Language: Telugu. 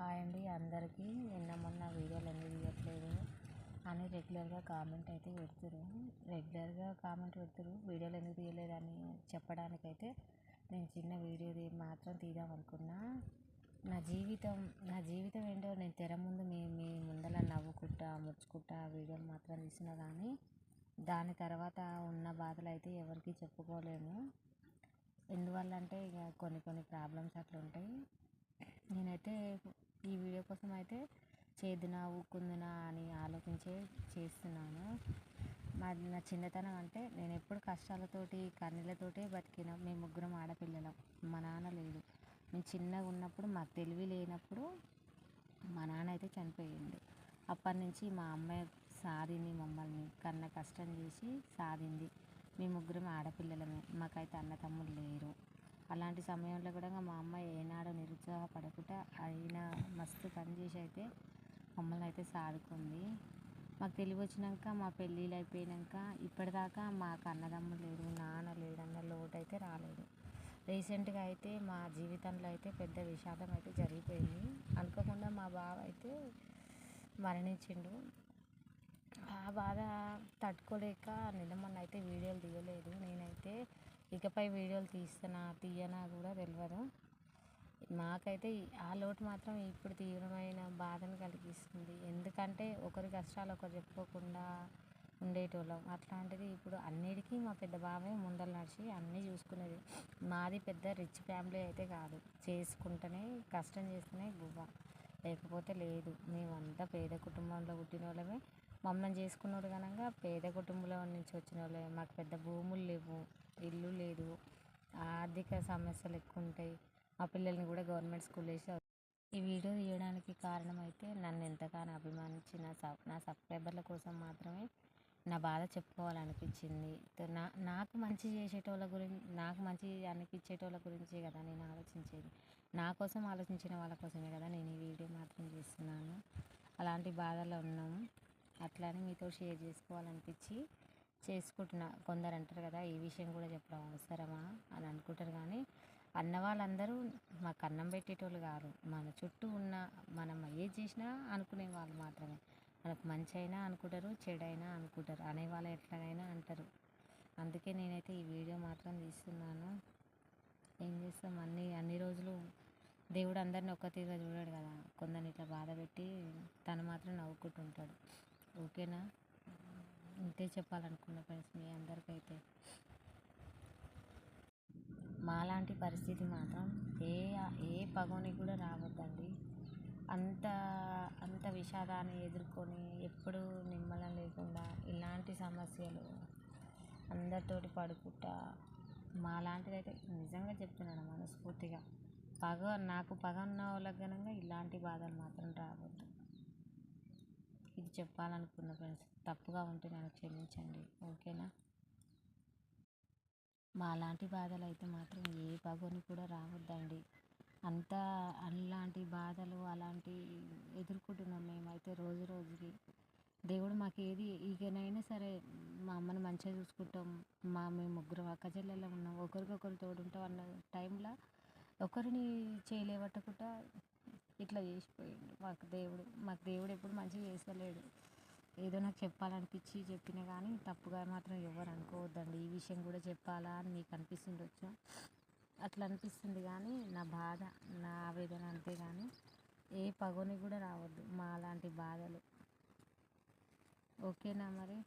హాయ్ అండి అందరికీ. నిన్న మొన్న వీడియోలు ఎందుకు తీయట్లేదు అని రెగ్యులర్గా కామెంట్ అయితే పెడుతురు. రెగ్యులర్గా కామెంట్ పెడుతురు వీడియోలు ఎందుకు తీయలేదని చెప్పడానికైతే నేను చిన్న వీడియో మాత్రం తీద్దాం అనుకున్నా. నా జీవితం నా జీవితం ఏంటో నేను తెర ముందు మీ మీ ముందర నవ్వుకుంటా ముచ్చుకుంటా వీడియోలు మాత్రం తీసిన కానీ దాని తర్వాత ఉన్న బాధలు అయితే ఎవరికి చెప్పుకోలేము. ఎందువల్ల అంటే ఇక కొన్ని కొన్ని ప్రాబ్లమ్స్ అట్లా ఉంటాయి నేనైతే వీడియో కోసం అయితే చేదునా ఊకుందునా అని ఆలోచించే చేస్తున్నాను. మాది నా చిన్నతనం అంటే నేను ఎప్పుడు కష్టాలతోటి కన్నీళ్ళతోటే బతికిన మేము ముగ్గురం ఆడపిల్లలం. మా నాన్న లేడు మేము చిన్నగా ఉన్నప్పుడు మాకు తెలివి లేనప్పుడు మా నాన్న అయితే చనిపోయిండు. అప్పటి నుంచి మా అమ్మాయి సాధింది మమ్మల్ని. కన్న కష్టం చేసి సాధింది. మేము ముగ్గురం ఆడపిల్లలమే. మాకైతే అన్న తమ్ముడు లేరు. అలాంటి సమయంలో కూడా మా అమ్మ ఏనాడు నిరుత్సాహపడకుండా అయినా మస్తు పని చేసి అయితే మమ్మల్ని అయితే సాదుకుంది. మాకు తెలివి వచ్చినాక మా పెళ్ళిళ్ళు అయిపోయినాక ఇప్పటిదాకా మాకు అన్నదమ్ములు లేరు నాన్న లేడన్న లోటు అయితే రాలేదు. రీసెంట్గా అయితే మా జీవితంలో అయితే పెద్ద విషాదం అయితే జరిగిపోయింది. అనుకోకుండా మా బావ అయితే మరణించిండు. ఆ బాధ తట్టుకోలేక నిన్న మొన్న అయితే వీడియోలు తీయలేదు. నేనైతే ఇకపై వీడియోలు తీస్తున్నా తీయనా కూడా తెలియదు నాకైతే ఆ లోటు మాత్రం ఇప్పుడు తీవ్రమైన బాధను కలిగిస్తుంది. ఎందుకంటే ఒకరి కష్టాలు ఒకరు చెప్పుకోకుండా ఉండేటోళ్ళం. అట్లాంటిది ఇప్పుడు అన్నిటికీ మా పెద్ద బావే ముందర నడిచి అన్నీ చూసుకునేది. మాది పెద్ద రిచ్ ఫ్యామిలీ అయితే కాదు. చేసుకుంటేనే కష్టం చేస్తేనే గువ్వ. లేకపోతే లేదు. మేమంతా పేద కుటుంబంలో పుట్టిన వాళ్ళమే మమ్మల్ని చేసుకున్నారు కనుక పేద కుటుంబంలో నుంచి వచ్చిన వాళ్ళే మాకు పెద్ద భూములు లేవు. ఇల్లు లేదు. ఆర్థిక సమస్యలు ఎక్కువ ఉంటాయి మా పిల్లల్ని కూడా గవర్నమెంట్ స్కూల్ వేసి ఈ వీడియో తీయడానికి కారణం అయితే నన్ను ఎంతగానో అభిమానించిన సబ్ నా సబ్స్క్రైబర్ల కోసం మాత్రమే నా బాధ చెప్పుకోవాలనిపించింది. నా నాకు మంచి చేసేటోళ్ళ గురించి నాకు మంచి అనిపించేటోళ్ళ గురించే కదా నేను ఆలోచించేది. నా కోసం ఆలోచించిన వాళ్ళ కోసమే కదా నేను ఈ వీడియో మాత్రం చేస్తున్నాను. అలాంటి బాధలు ఉన్నాము. అట్లానే మీతో షేర్ చేసుకోవాలనిపించి చేసుకుంటున్నా. కొందరు అంటారు కదా ఈ విషయం కూడా చెప్పడం అవసరమా అని అనుకుంటారు. కానీ అన్న వాళ్ళందరూ మాకు అన్నం పెట్టేటోళ్ళు కాదు. మన చుట్టూ ఉన్న మనం ఏది చేసినా అనుకునే వాళ్ళు మాత్రమే. మనకు మంచి అయినా అనుకుంటారు చెడైనా అనుకుంటారు. అనేవాళ్ళు ఎట్లాగైనా అంటారు. అందుకే నేనైతే ఈ వీడియో మాత్రం తీస్తున్నాను. ఏం చేస్తాం? అన్ని అన్ని రోజులు దేవుడు అందరిని ఒక్క తీరుగా చూడాడు కదా. కొందరిని ఇట్లా బాధ పెట్టి తను మాత్రం నవ్వుకుంటుంటాడు. ఓకేనా? ఇంతే చెప్పాలనుకున్న ఫ్రెండ్స్ మీ అందరికైతే. మాలాంటి పరిస్థితి మాత్రం ఏ ఏ పగోని కూడా రావద్దండి. అంత అంత విషాదాన్ని ఎదుర్కొని ఎప్పుడు నిమ్మలం లేకుండా ఇలాంటి సమస్యలు అందరితోటి పడుకుంటా మాలాంటిదైతే నిజంగా చెప్తున్నాను మనస్ఫూర్తిగా. పగ నాకు పగ ఉన్న వాళ్ళకి ఇలాంటి బాధలు మాత్రం రావద్దు. మీకు చెప్పాలనుకున్న ఫ్రెండ్స్ తప్పుగా ఉంటే నన్ను క్షమించండి. ఓకేనా? మాలాంటి బాధలు అయితే మాత్రం ఏ పగని కూడా రావద్దండి. అంత అలాంటి బాధలు అలాంటి ఎదుర్కొంటున్నాం మేమైతే రోజు రోజుకి. దేవుడు మాకు ఏది ఈగనైనా సరే మా అమ్మని మంచిగా చూసుకుంటాం. మా మేము ముగ్గురు అక్క ఉన్నాం. ఒకరికొకరు తోడుంటాం అన్న టైంలో ఒకరిని చేయలేవట్టకుండా ఇట్లా చేసిపోయిండు. మాకు దేవుడు మాకు దేవుడు ఎప్పుడు మంచిగా చేస్తలేడు. ఏదో నాకు చెప్పాలనిపించి చెప్పిన కానీ తప్పుగా మాత్రం ఎవరు అనుకోవద్దండి. ఈ విషయం కూడా చెప్పాలా అని మీకు అనిపిస్తుండొచ్చు. అట్లా అనిపిస్తుంది కానీ నా బాధ నా ఆవేదన అంతే కానీ ఏ పగని కూడా రావద్దు మా అలాంటి బాధలు. ఓకేనా మరి?